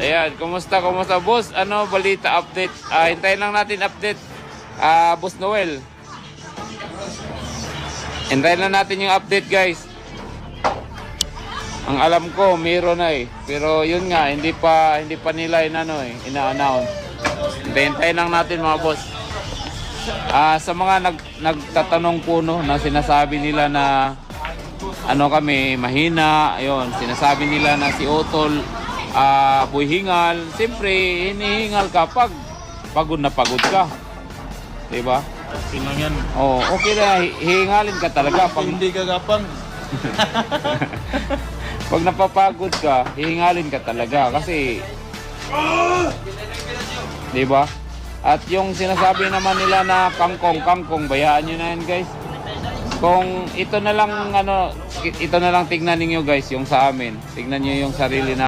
Ayan, kumusta, kumusta boss? Ano, balita, update. Ah, hintayin lang natin update. Ah, boss Noel. Hintayin lang natin yung update, guys. Ang alam ko, meron na eh. Pero yun nga, hindi pa hindi pa nila inano eh, ina-announce. Hintayin lang natin mga boss. Ah, sa mga nag, nagtatanong po no, na sinasabi nila na ano kami, mahina, ayun, sinasabi nila na si Otol ah buhingal. Siyempre, hinihingal ka pag pagod na pagod ka. 'Di ba? Okay lang yan. Oh, okay na hi- hihingalin ka talaga pag hindi gagapang. pag napapagod ka, hihingalin ka talaga kasi 'di ba? At yung sinasabi naman nila na kangkong kangkong, bayaan niyo na yan, guys. Kung ito na lang ano, ito na lang tignan niyo guys yung sa amin. Tignan niyo yung sarili na